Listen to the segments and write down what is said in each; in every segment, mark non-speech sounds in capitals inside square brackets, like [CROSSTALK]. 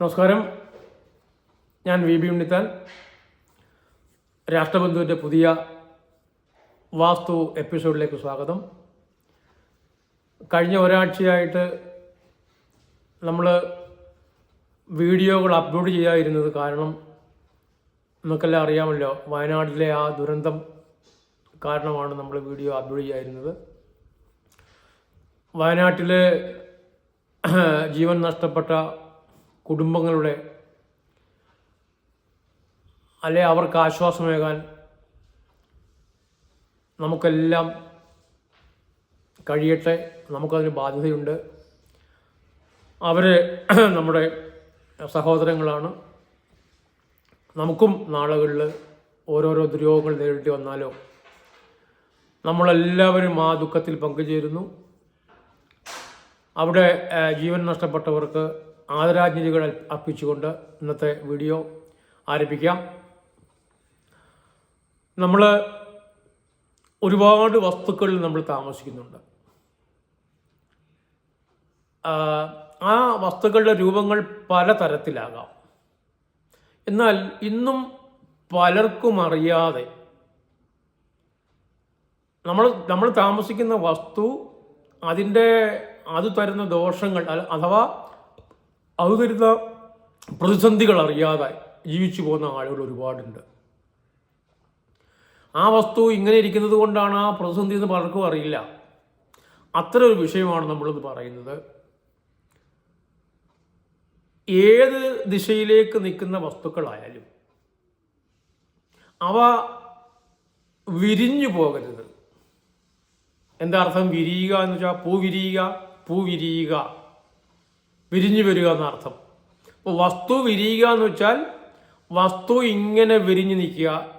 നമസ്കാരം. ഞാൻ V B Unnithan. രാഷ്ട്രബന്ധുവിന്റെ പുതിയ വാസ്തു എപ്പിസോഡിലേക്ക് സ്വാഗതം. കഴിഞ്ഞ ഒരാഴ്ചയായിട്ട് നമ്മൾ വീഡിയോകൾ അപ്ലോഡ് ചെയ്യാതിരുന്നത് കാരണം നമുക്കെല്ലാം അറിയാമല്ലോ വയനാട്ടിലെ ആ ദുരന്തം കാരണമാണ് നമ്മൾ വീഡിയോ അപ്ലോഡ് ചെയ്യാതിരുന്നത്. വയനാട്ടിൽ ജീവൻ നഷ്ടപ്പെട്ട കുടുംബങ്ങളുടെ അല്ലെ അവർക്ക് ആശ്വാസമേകാൻ നമുക്കെല്ലാം കഴിയട്ടെ. നമുക്കതിന് ബാധ്യതയുണ്ട്. അവർ [CLEARS THROAT] നമ്മുടെ സഹോദരങ്ങളാണ്. നമുക്കും നാളുകളിൽ ഓരോരോ ദുര്യോഗങ്ങൾ നേരിട്ട് വന്നാലോ? നമ്മളെല്ലാവരും ആ ദുഃഖത്തിൽ പങ്കുചേരുന്നു. അവിടെ ജീവൻ നഷ്ടപ്പെട്ടവർക്ക് ആദരാഞ്ജലികൾ അർപ്പ- അർപ്പിച്ചുകൊണ്ട് ഇന്നത്തെ വീഡിയോ ആരംഭിക്കാം. നമ്മൾ ഒരുപാട് വസ്തുക്കളിൽ നമ്മൾ താമസിക്കുന്നുണ്ട്. ആ, വസ്തുക്കളുടെ രൂപങ്ങൾ പല തരത്തിലാകാം. എന്നാൽ ഇന്നും പലർക്കും അറിയാതെ നമ്മൾ നമ്മൾ താമസിക്കുന്ന വസ്തു അതിന്റെ അത് തരുന്ന ദോഷങ്ങൾ അഥവാ അത് തരുന്ന പ്രതിസന്ധികൾ അറിയാതെ ജീവിച്ചു പോകുന്ന ആളുകൾ ഒരുപാടുണ്ട്. ആ വസ്തു ഇങ്ങനെ ഇരിക്കുന്നത് കൊണ്ടാണ് ആ പ്രതിസന്ധി എന്ന് പലർക്കും അറിയില്ല. അത്ര ഒരു വിഷയമാണ് നമ്മളിത് പറയുന്നത്. ഏത് ദിശയിലേക്ക് നിൽക്കുന്ന വസ്തുക്കളായാലും അവ വിരിഞ്ഞു പോകരുത്. എന്താ അർത്ഥം? വിരിയുക എന്ന് വെച്ചാൽ പൂ വിരിയുക പൂ വിരിയുക. വിരിഞ്ഞു വരിക എന്നർത്ഥം. അപ്പോൾ വസ്തു വിരിയുക എന്ന് വെച്ചാൽ വസ്തു ഇങ്ങനെ വിരിഞ്ഞു നിൽക്കുക.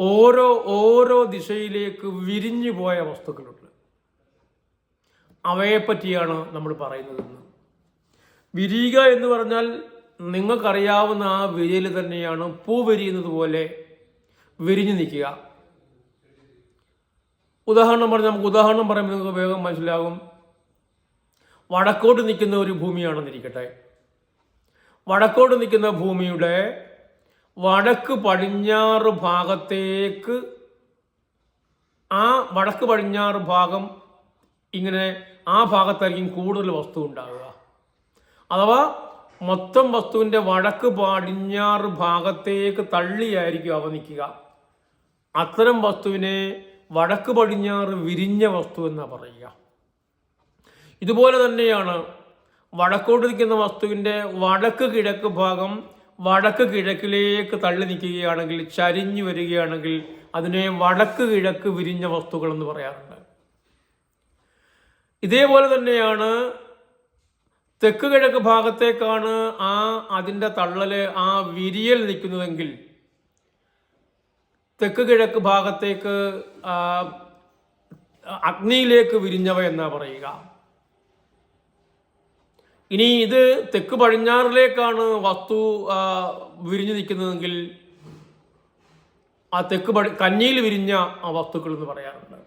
ഓരോ ഓരോ ദിശയിലേക്ക് വിരിഞ്ഞു പോയ വസ്തുക്കളുണ്ട്. അവയെപ്പറ്റിയാണ് നമ്മൾ പറയുന്നത് ഇന്ന്. വിരിയുക എന്ന് പറഞ്ഞാൽ നിങ്ങൾക്കറിയാവുന്ന ആ വിരിയൽ തന്നെയാണ് പൂ വിരിയുന്നത് പോലെ വിരിഞ്ഞു നിൽക്കുക. ഉദാഹരണം പറഞ്ഞാൽ നമുക്ക് ഉദാഹരണം പറയുമ്പോൾ നിങ്ങൾക്ക് വേഗം മനസ്സിലാകും. വടക്കോട്ട് നിൽക്കുന്ന ഒരു ഭൂമിയാണെന്നിരിക്കട്ടെ. വടക്കോട്ട് നിൽക്കുന്ന ഭൂമിയുടെ വടക്ക് പടിഞ്ഞാറ് ഭാഗത്തേക്ക് ആ വടക്ക് പടിഞ്ഞാറ് ഭാഗം ഇങ്ങനെ ആ ഭാഗത്തായിരിക്കും കൂടുതൽ വസ്തു ഉണ്ടാകുക അഥവാ മൊത്തം വസ്തുവിന്റെ വടക്ക് പടിഞ്ഞാറ് ഭാഗത്തേക്ക് തള്ളിയായിരിക്കും അവ നിൽക്കുക. അത്തരം വസ്തുവിനെ വടക്ക് പടിഞ്ഞാറ് വിരിഞ്ഞ വസ്തു എന്നാണ് പറയുക. ഇതുപോലെ തന്നെയാണ്. വടക്കോട്ട് നിൽക്കുന്ന വസ്തുവിന്റെ വടക്ക് കിഴക്ക് ഭാഗം വടക്ക് കിഴക്കിലേക്ക് തള്ളി നിൽക്കുകയാണെങ്കിൽ ചരിഞ്ഞു വരികയാണെങ്കിൽ അതിനെ വടക്ക് കിഴക്ക് വിരിഞ്ഞ വസ്തുക്കൾ എന്ന് പറയാറുണ്ട്. ഇതേപോലെ തന്നെയാണ് തെക്ക് കിഴക്ക് ഭാഗത്തേക്കാണ് ആ അതിന്റെ തള്ളൽ ആ വിരിയൽ നിൽക്കുന്നതെങ്കിൽ തെക്ക് കിഴക്ക് ഭാഗത്തേക്ക് അഗ്നിയിലേക്ക് വിരിഞ്ഞവ എന്നാ പറയുക. ഇനി ഇത് തെക്ക് പടിഞ്ഞാറിലേക്കാണ് വസ്തു വിരിഞ്ഞു നിൽക്കുന്നതെങ്കിൽ ആ തെക്ക് പടി കന്നിയിൽ വിരിഞ്ഞ ആ വസ്തുക്കൾ എന്ന് പറയാറുണ്ട്.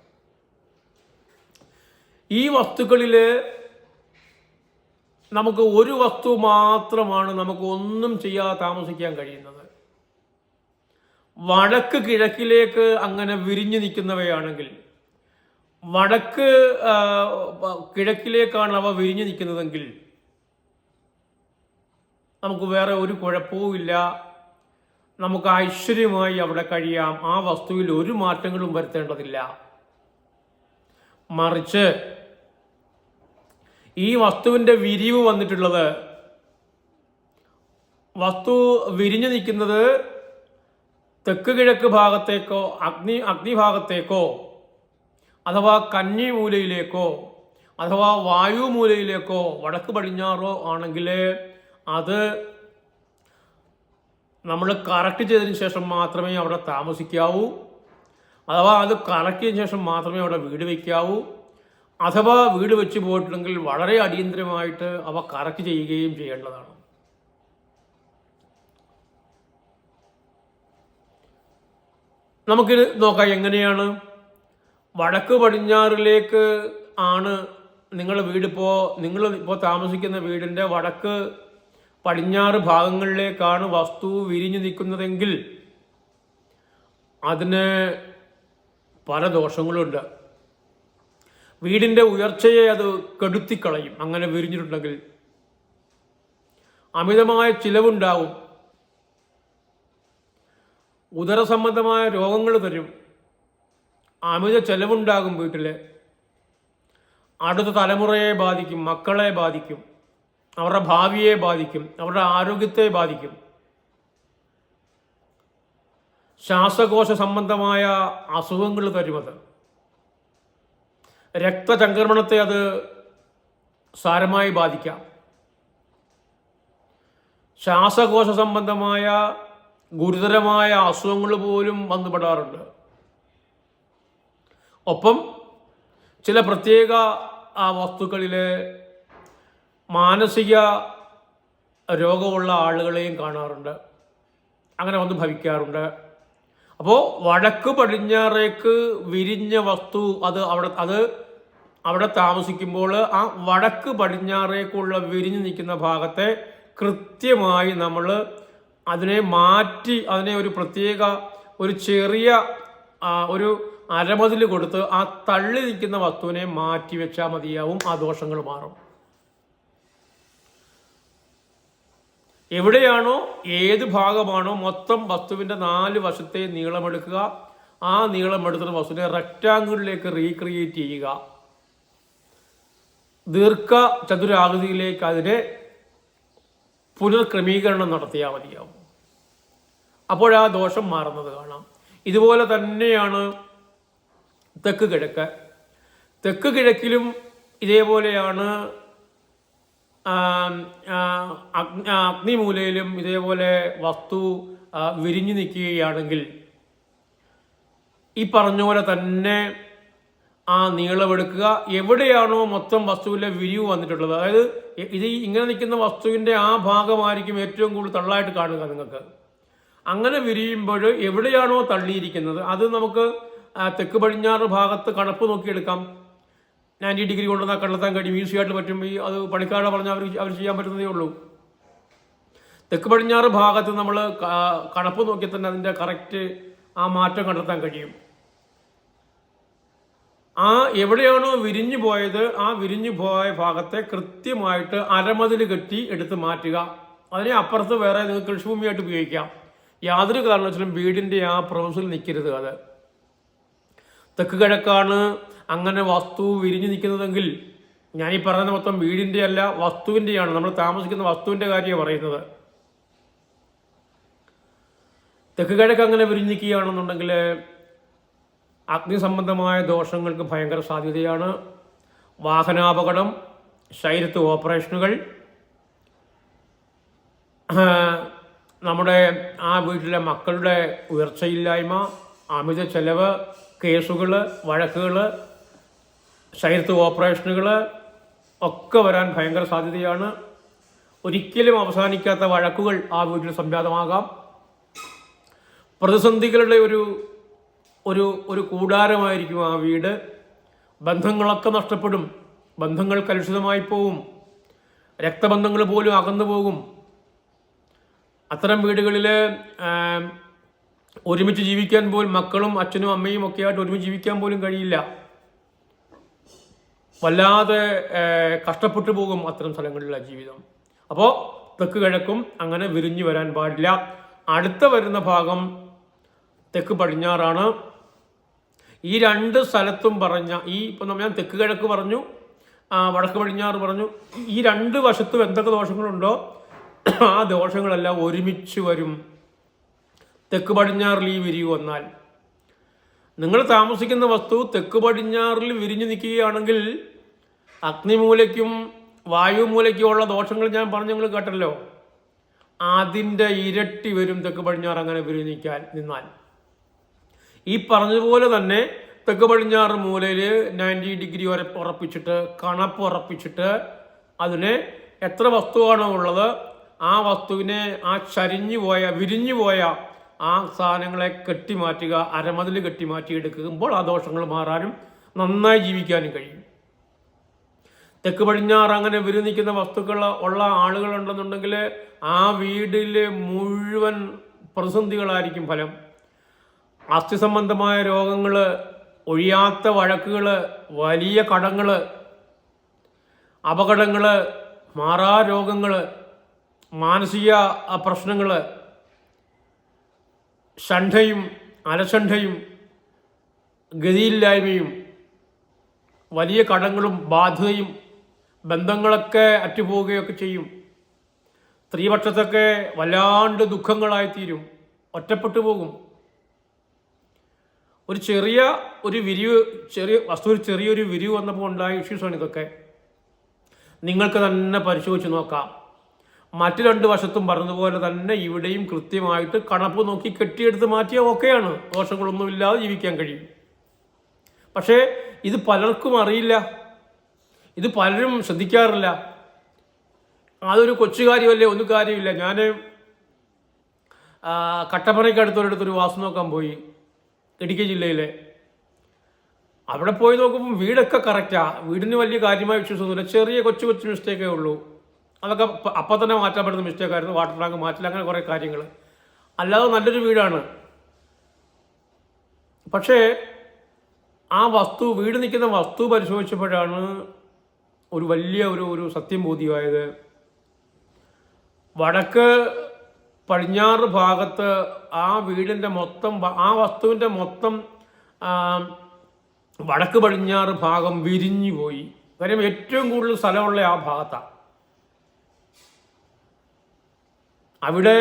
ഈ വസ്തുക്കളിൽ നമുക്ക് ഒരു വസ്തു മാത്രമാണ് നമുക്ക് ഒന്നും ചെയ്യാതെ താമസിക്കാൻ കഴിയുന്നത്. വടക്ക് കിഴക്കിലേക്ക് അങ്ങനെ വിരിഞ്ഞു നിൽക്കുന്നവയാണെങ്കിൽ വടക്ക് കിഴക്കിലേക്കാണ് അവ വിരിഞ്ഞു നിൽക്കുന്നതെങ്കിൽ നമുക്ക് വേറെ ഒരു കുഴപ്പവുമില്ല നമുക്ക് ഐശ്വര്യമായി അവിടെ കഴിയാം. ആ വസ്തുവിൽ ഒരു മാറ്റങ്ങളും വരുത്തേണ്ടതില്ല. മറിച്ച് ഈ വസ്തുവിന്റെ വിരിവ് വന്നിട്ടുള്ളത് വസ്തു വിരിഞ്ഞു നിൽക്കുന്നത് തെക്ക് കിഴക്ക് ഭാഗത്തേക്കോ അഗ്നി അഗ്നിഭാഗത്തേക്കോ അഥവാ കന്നി മൂലയിലേക്കോ അഥവാ വായു മൂലയിലേക്കോ വടക്ക് പടിഞ്ഞാറോ ആണെങ്കിൽ അത് നമ്മൾ കറക്റ്റ് ചെയ്തതിന് ശേഷം മാത്രമേ അവിടെ താമസിക്കാവൂ. അഥവാ അത് കറക്റ്റ് ചെയ്തതിന് ശേഷം മാത്രമേ അവിടെ വീട് വയ്ക്കാവൂ. അഥവാ വീട് വെച്ച് പോയിട്ടുണ്ടെങ്കിൽ വളരെ അടിയന്തരമായിട്ട് അവ കറക്റ്റ് ചെയ്യുകയും ചെയ്യേണ്ടതാണ്. നമുക്കിത് നോക്കാം എങ്ങനെയാണ്? വടക്ക് പടിഞ്ഞാറിലേക്ക് ആണ് നിങ്ങൾ വീടിപ്പോൾ നിങ്ങൾ ഇപ്പോൾ താമസിക്കുന്ന വീടിന്റെ വടക്ക് പടിഞ്ഞാറ് ഭാഗങ്ങളിലേക്കാണ് വസ്തു വിരിഞ്ഞു നിൽക്കുന്നതെങ്കിൽ അതിന് പല ദോഷങ്ങളുണ്ട്. വീടിന്റെ ഉയർച്ചയെ അത് കെടുത്തിക്കളയും. അങ്ങനെ വിരിഞ്ഞിട്ടുണ്ടെങ്കിൽ അമിതമായ ചിലവുണ്ടാവും. ഉദരസംബന്ധമായ രോഗങ്ങൾ തരും അമിത ചെലവുണ്ടാകും വീട്ടിൽ അടുത്ത തലമുറയെ ബാധിക്കും മക്കളെ ബാധിക്കും. അവരുടെ ഭാവിയെ ബാധിക്കും അവരുടെ ആരോഗ്യത്തെ ബാധിക്കും. ശ്വാസകോശ സംബന്ധമായ അസുഖങ്ങൾ തരുമത് രക്തചംക്രമണത്തെ അത് സാരമായി ബാധിക്കാം. ശ്വാസകോശ സംബന്ധമായ ഗുരുതരമായ അസുഖങ്ങൾ പോലും വന്നുപെടാറുണ്ട്. ഒപ്പം ചില പ്രത്യേക ആ വസ്തുക്കളിലെ മാനസിക രോഗമുള്ള ആളുകളെയും കാണാറുണ്ട്. അങ്ങനെ വന്ന് ഭവിക്കാറുണ്ട്. അപ്പോൾ വടക്ക് പടിഞ്ഞാറേക്ക് വിരിഞ്ഞ വസ്തു അത് അവിടെ അത് അവിടെ താമസിക്കുമ്പോൾ ആ വടക്ക് പടിഞ്ഞാറേക്കുള്ള വിരിഞ്ഞു നിൽക്കുന്ന ഭാഗത്തെ കൃത്യമായി നമ്മൾ അതിനെ മാറ്റി അതിനെ ഒരു പ്രത്യേക ഒരു ചെറിയ ഒരു അരമതിൽ കൊടുത്ത് ആ തള്ളി നിൽക്കുന്ന വസ്തുവിനെ മാറ്റി വെച്ചാൽ മതിയാവും ആ ദോഷങ്ങൾ മാറും. എവിടെയാണോ ഏത് ഭാഗമാണോ മൊത്തം വസ്തുവിന്റെ നാല് വശത്തെ നീളമെടുക്കുക. ആ നീളമെടുത്തിട്ട് വസ്തുവിനെ റെക്റ്റാങ്കിളിലേക്ക് റീക്രിയേറ്റ് ചെയ്യുക. ദീർഘ ചതുരാകൃതിയിലേക്ക് അതിനെ പുനർക്രമീകരണം നടത്തിയാൽ മതിയാവും. അപ്പോൾ ആ ദോഷം മാറുന്നത് കാണാം. ഇതുപോലെ തന്നെയാണ് തെക്ക് കിഴക്ക്. തെക്ക് കിഴക്കിലും ഇതേപോലെയാണ് അഗ്നിമൂലയിലും ഇതേപോലെ വസ്തു വിരിഞ്ഞു നിൽക്കുകയാണെങ്കിൽ ഈ പറഞ്ഞ പോലെ തന്നെ ആ നീളമെടുക്കുക. എവിടെയാണോ മൊത്തം വസ്തുവിലെ വിരിവ് വന്നിട്ടുള്ളത്. അതായത് ഇത് ഇങ്ങനെ നിൽക്കുന്ന വസ്തുവിന്റെ ആ ഭാഗമായിരിക്കും ഏറ്റവും കൂടുതൽ തള്ളായിട്ട് കാണുക നിങ്ങൾക്ക്. അങ്ങനെ വിരിയുമ്പോൾ എവിടെയാണോ തള്ളിയിരിക്കുന്നത്? അത് നമുക്ക് തെക്ക് പടിഞ്ഞാറ് ഭാഗത്ത് കണപ്പ് നോക്കിയെടുക്കാം. നയന്റി ഡിഗ്രി കൊണ്ടുവന്നാൽ കണ്ടെത്താൻ കഴിയും. ഈസി ആയിട്ട് പറ്റും. ഈ അത് പണിക്കാരെ പറഞ്ഞാൽ അവർ അവർ ചെയ്യാൻ പറ്റുന്നതേ ഉള്ളൂ. തെക്ക് പടിഞ്ഞാറ് ഭാഗത്ത് നമ്മൾ കണപ്പ് നോക്കി തന്നെ അതിന്റെ കറക്റ്റ് ആ മാറ്റം കണ്ടെത്താൻ കഴിയും. ആ എവിടെയാണോ വിരിഞ്ഞു പോയത് ആ വിരിഞ്ഞു പോയ ഭാഗത്തെ കൃത്യമായിട്ട് അരമതിൽ കെട്ടി എടുത്ത് മാറ്റുക. അതിനെ അപ്പുറത്ത് വേറെ നിങ്ങൾക്ക് കൃഷിഭൂമിയായിട്ട് ഉപയോഗിക്കാം. യാതൊരു കാരണവശാലും വീടിന്റെ ആ പ്രൊഫസിൽ നിൽക്കരുത് അത്. തെക്ക് കിഴക്കാണ് അങ്ങനെ വസ്തു വിരിഞ്ഞു നിൽക്കുന്നതെങ്കിൽ ഞാൻ ഈ പറയുന്ന മൊത്തം വീടിന്റെ അല്ല വസ്തുവിന്റെയാണ്. നമ്മൾ താമസിക്കുന്ന വസ്തുവിന്റെ കാര്യമാണ് പറയുന്നത്. തെക്ക് കിഴക്ക് അങ്ങനെ വിരിഞ്ഞു നിൽക്കുകയാണെന്നുണ്ടെങ്കിൽ അഗ്നി സംബന്ധമായ ദോഷങ്ങൾക്ക് ഭയങ്കര സാധ്യതയാണ്. വാഹനാപകടം ശൈലത്ത് ഓപ്പറേഷനുകൾ. നമ്മുടെ ആ വീട്ടിലെ മക്കളുടെ ഉയർച്ചയില്ലായ്മ അമിത ചെലവ് കേസുകൾ വഴക്കുകൾ ശൈലത്ത് ഓപ്പറേഷനുകൾ ഒക്കെ വരാൻ ഭയങ്കര സാധ്യതയാണ്. ഒരിക്കലും അവസാനിക്കാത്ത വഴക്കുകൾ ആ വീട്ടിൽ സംജാതമാകാം. പ്രതിസന്ധികളുടെ ഒരു ഒരു ഒരു കൂടാരമായിരിക്കും ആ വീട്. ബന്ധങ്ങളൊക്കെ നഷ്ടപ്പെടും. ബന്ധങ്ങൾ കലുഷിതമായി പോവും. രക്തബന്ധങ്ങൾ പോലും അകന്നു പോകും. അത്തരം വീടുകളിൽ ഒരുമിച്ച് ജീവിക്കാൻ പോലും മക്കളും അച്ഛനും അമ്മയും ഒക്കെ ആയിട്ട് ഒരുമിച്ച് ജീവിക്കാൻ പോലും കഴിയില്ല. വല്ലാതെ കഷ്ടപ്പെട്ടു പോകും അത്തരം സ്ഥലങ്ങളിലുള്ള ജീവിതം. അപ്പോൾ തെക്ക് കിഴക്കും അങ്ങനെ വിരിഞ്ഞു വരാൻ പാടില്ല. അടുത്ത വരുന്ന ഭാഗം തെക്ക് പടിഞ്ഞാറാണ്. ഈ രണ്ട് സ്ഥലത്തും പറഞ്ഞ ഈ ഇപ്പം ഞാൻ തെക്ക് കിഴക്ക് പറഞ്ഞു വടക്ക് പടിഞ്ഞാറ് പറഞ്ഞു. ഈ രണ്ട് വശത്തും എന്തൊക്കെ ദോഷങ്ങളുണ്ടോ ആ ദോഷങ്ങളെല്ലാം ഒരുമിച്ച് വരും. തെക്ക് പടിഞ്ഞാറിൽ ഈ വിരിവ് വന്നാൽ. നിങ്ങൾ താമസിക്കുന്ന വസ്തു തെക്ക് പടിഞ്ഞാറിൽ വിരിഞ്ഞു നിൽക്കുകയാണെങ്കിൽ അഗ്നിമൂലയ്ക്കും വായുമൂലയ്ക്കുമുള്ള ദോഷങ്ങൾ ഞാൻ പറഞ്ഞു നിങ്ങൾ കേട്ടല്ലോ. അതിന്റെ ഇരട്ടി വരും തെക്ക് പടിഞ്ഞാറ് അങ്ങനെ വിരുന്നിക്കാൻ നിന്നാൽ. ഈ പറഞ്ഞതുപോലെ തന്നെ തെക്ക് പടിഞ്ഞാറ് മൂലയിൽ നയന്റി ഡിഗ്രി വരെ ഉറപ്പിച്ചിട്ട് കണപ്പ് ഉറപ്പിച്ചിട്ട് അതിന് എത്ര വസ്തുവാണോ ഉള്ളത് ആ വസ്തുവിനെ ആ ചരിഞ്ഞു പോയ വിരിഞ്ഞു പോയ ആ സാധനങ്ങളെ കെട്ടിമാറ്റുക അരമതിൽ കെട്ടിമാറ്റി എടുക്കുമ്പോൾ ആ ദോഷങ്ങൾ മാറാനും നന്നായി ജീവിക്കാനും കഴിയും. തെക്ക് പടിഞ്ഞാറ് അങ്ങനെ വിരുന്നിക്കുന്ന വസ്തുക്കൾ ഉള്ള ആളുകളുണ്ടെന്നുണ്ടെങ്കിൽ ആ വീടിലെ മുഴുവൻ പ്രതിസന്ധികളായിരിക്കും ഫലം. അസ്ഥി സംബന്ധമായ രോഗങ്ങൾ ഒഴിയാത്ത വഴക്കുകൾ വലിയ കടങ്ങൾ അപകടങ്ങൾ മാറാ രോഗങ്ങൾ മാനസിക പ്രശ്നങ്ങൾ ഷണ്ഠയും അലഷണ്ഠയും ഗതിയില്ലായ്മയും വലിയ കടങ്ങളും ബാധ്യതയും ബന്ധങ്ങളൊക്കെ അറ്റുപോവുകയൊക്കെ ചെയ്യും. സ്ത്രീപക്ഷത്തൊക്കെ വല്ലാണ്ട് ദുഃഖങ്ങളായിത്തീരും. ഒറ്റപ്പെട്ടു പോകും. ഒരു ചെറിയ ഒരു വിരിവ് ചെറിയ വസ്തു ഒരു ചെറിയൊരു വിരിവ് വന്നപ്പോൾ ഉണ്ടായ ഇഷ്യൂസാണ് ഇതൊക്കെ. നിങ്ങൾക്ക് തന്നെ പരിശോധിച്ച് നോക്കാം. മറ്റു രണ്ട് വശത്തും പറഞ്ഞതുപോലെ തന്നെ ഇവിടെയും കൃത്യമായിട്ട് കണപ്പ് നോക്കി കെട്ടിയെടുത്ത് മാറ്റിയാൽ ഓക്കെയാണ്. ദോഷങ്ങളൊന്നുമില്ലാതെ ജീവിക്കാൻ കഴിയും. പക്ഷേ ഇത് പലർക്കും അറിയില്ല. ഇത് പലരും ശ്രദ്ധിക്കാറില്ല. അതൊരു കൊച്ചു കാര്യമല്ലേ ഒന്നും കാര്യമില്ല. ഞാൻ കട്ടപ്പനയ്ക്ക് അടുത്തൊരിടത്തൊരു വാസു നോക്കാൻ പോയി ഇടുക്കി ജില്ലയിലെ. അവിടെ പോയി നോക്കുമ്പോൾ വീടൊക്കെ കറക്റ്റാണ് വീടിന് വലിയ കാര്യമായ വിശ്വസിക്കുന്നില്ല ചെറിയ കൊച്ചു കൊച്ചു മിസ്റ്റേക്കേ ഉള്ളൂ. അതൊക്കെ അപ്പം തന്നെ മാറ്റാൻ പറ്റുന്ന മിസ്റ്റേക്കായിരുന്നു വാട്ടർ ടാങ്ക് മാറ്റില്ല അങ്ങനെ കുറേ കാര്യങ്ങൾ അല്ലാതെ നല്ലൊരു വീടാണ്. പക്ഷേ ആ വസ്തു വീട് നിൽക്കുന്ന വസ്തു പരിശോധിച്ചപ്പോഴാണ് ഒരു വലിയ ഒരു ഒരു സത്യം ബോധ്യമായത് വടക്ക് പടിഞ്ഞാറ് ഭാഗത്ത് ആ വീടിന്റെ മൊത്തം ആ വസ്തുവിന്റെ മൊത്തം വടക്ക് പടിഞ്ഞാറ് ഭാഗം വിരിഞ്ഞു പോയി. കാര്യം ഏറ്റവും കൂടുതൽ സ്ഥലമുള്ള ആ ഭാഗത്താണ് അവിടെ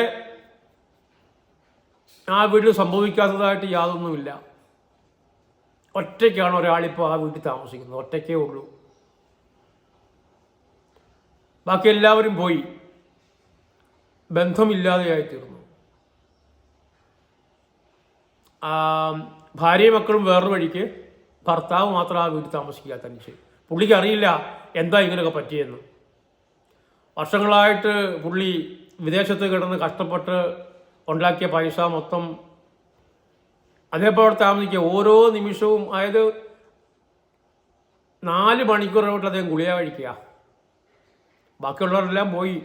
ആ വീട് സംഭവിക്കാത്തതായിട്ട് യാതൊന്നുമില്ല. ഒറ്റയ്ക്കാണ് ഒരാളിപ്പോൾ ആ വീട്ടിൽ താമസിക്കുന്നത്. ഒറ്റയ്ക്കേ ഉള്ളൂ. ബാക്കി എല്ലാവരും പോയി. ബന്ധമില്ലാതെയായി തീർന്നു. ഭാര്യയും മക്കളും വേറൊരു വഴിക്ക് ഭർത്താവ് മാത്രം ആ വീട്ടിൽ താമസിക്കുക തനിച്ച് പുള്ളിക്ക് അറിയില്ല എന്താ ഇങ്ങനെയൊക്കെ പറ്റിയെന്ന്. വർഷങ്ങളായിട്ട് പുള്ളി വിദേശത്ത് കിടന്ന് കഷ്ടപ്പെട്ട് ഉണ്ടാക്കിയ പൈസ മൊത്തം അതേപോലെ താമസിക്കുക. ഓരോ നിമിഷവും അതായത് നാല് മണിക്കൂറോട്ട് അദ്ദേഹം ഗുളിക കഴിക്കുക. ബാക്കിയുള്ളവരെല്ലാം പോയി.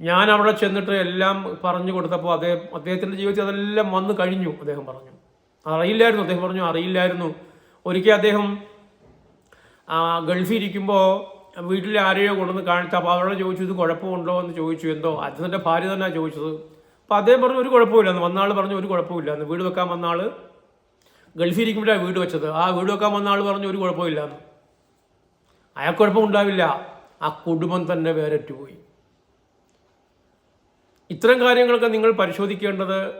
ഞാൻ അവിടെ ചെന്നിട്ട് എല്ലാം പറഞ്ഞു കൊടുത്തപ്പോൾ അദ്ദേഹം അദ്ദേഹത്തിന്റെ ജീവിതത്തിൽ അതെല്ലാം വന്നു കഴിഞ്ഞു അദ്ദേഹം പറഞ്ഞു. അറിയില്ലായിരുന്നു അദ്ദേഹം പറഞ്ഞു അറിയില്ലായിരുന്നു. ഒരിക്കൽ അദ്ദേഹം ഗൾഫിൽ ഇരിക്കുമ്പോൾ വീട്ടിലെ ആരെയോ കൊണ്ടുവന്ന് കാണിച്ചു അപ്പോൾ അവരോട് ചോദിച്ചു ഇത് കുഴപ്പമുണ്ടോ? എന്ന് ചോദിച്ചു എന്തോ? അദ്ദേഹത്തിന്റെ ഭാര്യ തന്നെ ചോദിച്ചത്. അപ്പോൾ അദ്ദേഹം പറഞ്ഞു ഒരു കുഴപ്പമില്ലെന്ന്. വന്നാൾ പറഞ്ഞു ഒരു കുഴപ്പമില്ലെന്ന്. വീട് വെക്കാൻ വന്ന വന്നാൾ ഗൾഫിൽ ഇരിക്കുമ്പോഴാണ് വീട് വെച്ചത്. ആ വീട് വെക്കാൻ വന്ന ആൾ പറഞ്ഞു ഒരു കുഴപ്പമില്ലെന്ന്. അയാൾക്ക് കുഴപ്പമുണ്ടാവില്ല ആ കുടുംബം തന്നെ വേരറ്റുപോയി. ഇത്തരം കാര്യങ്ങളൊക്കെ നിങ്ങൾ പരിശോധിക്കേണ്ടത്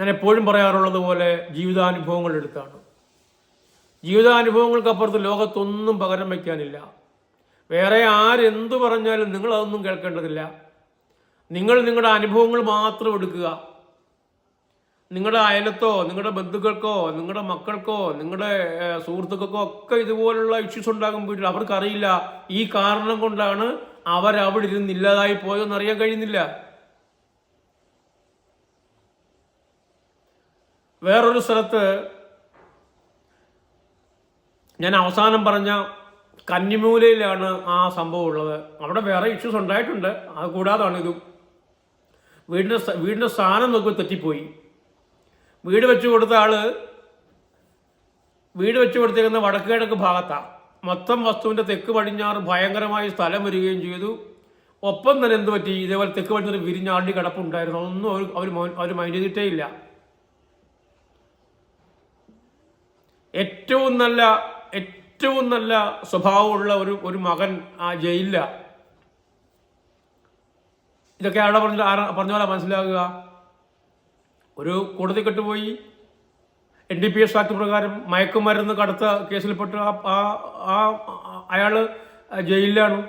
ഞാൻ എപ്പോഴും പറയാറുള്ളത് പോലെ ജീവിതാനുഭവങ്ങൾ എടുത്താണ്. ജീവിതാനുഭവങ്ങൾക്കപ്പുറത്ത് ലോകത്തൊന്നും പകരം വയ്ക്കാനില്ല. വേറെ ആരെന്തു പറഞ്ഞാലും നിങ്ങളതൊന്നും കേൾക്കേണ്ടതില്ല. നിങ്ങൾ നിങ്ങളുടെ അനുഭവങ്ങൾ മാത്രം എടുക്കുക. നിങ്ങളുടെ അയലത്തോ നിങ്ങളുടെ ബന്ധുക്കൾക്കോ നിങ്ങളുടെ മക്കൾക്കോ നിങ്ങളുടെ സുഹൃത്തുക്കൾക്കോ ഒക്കെ ഇതുപോലുള്ള ഇഷ്യൂസ് ഉണ്ടാകും വീട്ടിൽ. അവർക്കറിയില്ല. ഈ കാരണം കൊണ്ടാണ് അവരവിടെ ഇരുന്ന് ഇല്ലാതായി പോയതെന്ന് അറിയാൻ കഴിയുന്നില്ല. വേറൊരു സ്ഥലത്ത് ഞാൻ അവസാനം പറഞ്ഞ കന്നിമൂലയിലാണ് ആ സംഭവം ഉള്ളത്. അവിടെ വേറെ ഇഷ്യൂസ് ഉണ്ടായിട്ടുണ്ട്. അത് കൂടാതാണ് ഇതും. വീടിന്റെ വീടിന്റെ സ്ഥാനം നോക്കി തെറ്റിപ്പോയി. വീട് വെച്ചു കൊടുത്ത ആൾ വീട് വെച്ചു കൊടുത്തേക്കുന്ന വടക്ക് കിഴക്ക് ഭാഗത്താണ് മൊത്തം വസ്തുവിന്റെ തെക്ക് പടിഞ്ഞാറ് ഭയങ്കരമായി സ്ഥലം വരികയും ചെയ്തു. ഒപ്പം തന്നെ എന്ത് പറ്റി? ഇതേപോലെ തെക്ക് പടിഞ്ഞാറ് വിരിഞ്ഞാണ്ടി കിടപ്പുണ്ടായിരുന്നു. ഒന്നും അവർ അവർ അവർ മൈൻഡ് ചെയ്തിട്ടേ ഇല്ല. ഏറ്റവും നല്ല ഏറ്റവും നല്ല സ്വഭാവമുള്ള ഒരു ഒരു മകൻ ആ ജയിലില്ല ഇതൊക്കെ ആരാ പറഞ്ഞ പറഞ്ഞ പോലെ മനസ്സിലാകുക ഒരു കോടതി കെട്ടുപോയി N D P S act പ്രകാരം മയക്കുമരുന്ന് കടത്ത കേസിൽപ്പെട്ട് ആ ആ- അയാൾ ജയിലിലാണ്.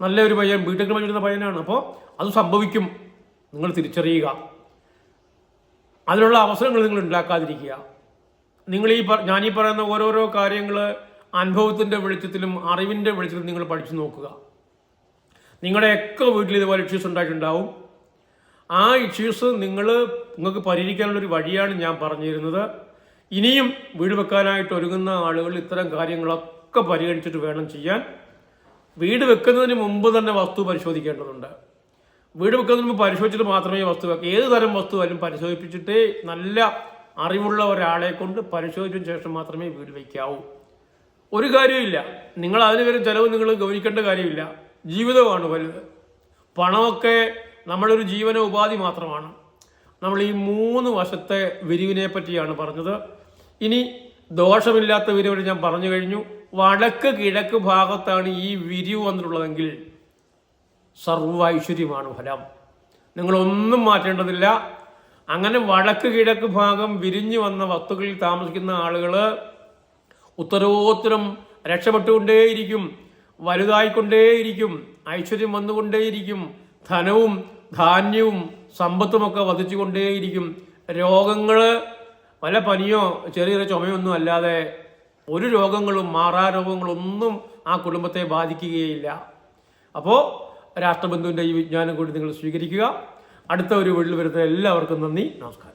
നല്ലൊരു പയ്യൻ വീട്ടിൽ പഠിക്കുന്ന പയ്യനാണ്. അപ്പോൾ അത് സംഭവിക്കും. നിങ്ങൾ തിരിച്ചറിയുക. അതിനുള്ള അവസരങ്ങൾ നിങ്ങൾ ഉണ്ടാക്കാതിരിക്കുക. നിങ്ങൾ ഈ ഞാനീ പറയുന്ന ഓരോരോ കാര്യങ്ങൾ അനുഭവത്തിന്റെ വെളിച്ചത്തിലും അറിവിന്റെ വെളിച്ചത്തിലും നിങ്ങൾ പഠിച്ചു നോക്കുക. നിങ്ങളുടെയൊക്കെ വീട്ടിൽ ഇതുപോലെ ഇഷ്യൂസ് ഉണ്ടായിട്ടുണ്ടാവും. ആ ഇഷ്യൂസ് നിങ്ങൾ നിങ്ങൾക്ക് പരിഹരിക്കാനുള്ളൊരു വഴിയാണ് ഞാൻ പറഞ്ഞിരുന്നത്. ഇനിയും വീട് വെക്കാനായിട്ട് ഒരുങ്ങുന്ന ആളുകൾ ഇത്തരം കാര്യങ്ങളൊക്കെ പരിഗണിച്ചിട്ട് വേണം ചെയ്യാൻ. വീട് വെക്കുന്നതിന് മുമ്പ് തന്നെ വസ്തു പരിശോധിക്കേണ്ടതുണ്ട്. വീട് വെക്കുന്നതിന് മുമ്പ് പരിശോധിച്ചിട്ട് മാത്രമേ വസ്തു വെക്കുക ഏത് തരം വസ്തുവായാലും പരിശോധിപ്പിച്ചിട്ട് നല്ല അറിവുള്ള ഒരാളെ കൊണ്ട് പരിശോധിച്ചതിന് ശേഷം മാത്രമേ വീട് വയ്ക്കാവൂ ഒരു കാര്യമില്ല നിങ്ങൾ അതിന് വരെ ചിലവ് നിങ്ങൾ ഗൗനിക്കേണ്ട കാര്യമില്ല. ജീവിതമാണ് വലുത്. പണമൊക്കെ നമ്മളൊരു ജീവന ഉപാധി മാത്രമാണ്. നമ്മൾ ഈ മൂന്ന് വശത്തെ വിരിവിനെ പറ്റിയാണ് പറഞ്ഞത്. ഇനി ദോഷമില്ലാത്ത വിരിവിനെ ഞാൻ പറഞ്ഞു കഴിഞ്ഞു. വടക്ക് കിഴക്ക് ഭാഗത്താണ് ഈ വിരിവ് വന്നിട്ടുള്ളതെങ്കിൽ സർവ ഐശ്വര്യമാണ് ഫലം. നിങ്ങളൊന്നും മാറ്റേണ്ടതില്ല. അങ്ങനെ വടക്ക് കിഴക്ക് ഭാഗം വിരിഞ്ഞു വന്ന വസ്തുക്കളിൽ താമസിക്കുന്ന ആളുകൾ ഉത്തരോത്തരം രക്ഷപ്പെട്ടുകൊണ്ടേയിരിക്കും വലുതായിക്കൊണ്ടേയിരിക്കും ഐശ്വര്യം വന്നുകൊണ്ടേയിരിക്കും ധനവും ധാന്യവും സമ്പത്തുമൊക്കെ വധിച്ചുകൊണ്ടേയിരിക്കും രോഗങ്ങൾ വല്ല പനിയോ ചെറിയ ചെറിയ ചുമയൊന്നും അല്ലാതെ ഒരു രോഗങ്ങളും മാറാ രോഗങ്ങളൊന്നും ആ കുടുംബത്തെ ബാധിക്കുകയില്ല. അപ്പോൾ രാഷ്ട്രബന്ധുവിന്റെ ഈ വിജ്ഞാനം കൂടി നിങ്ങൾ സ്വീകരിക്കുക. അടുത്ത ഒരു വീട്ടിൽ വരുന്ന എല്ലാവർക്കും നന്ദി നമസ്കാരം.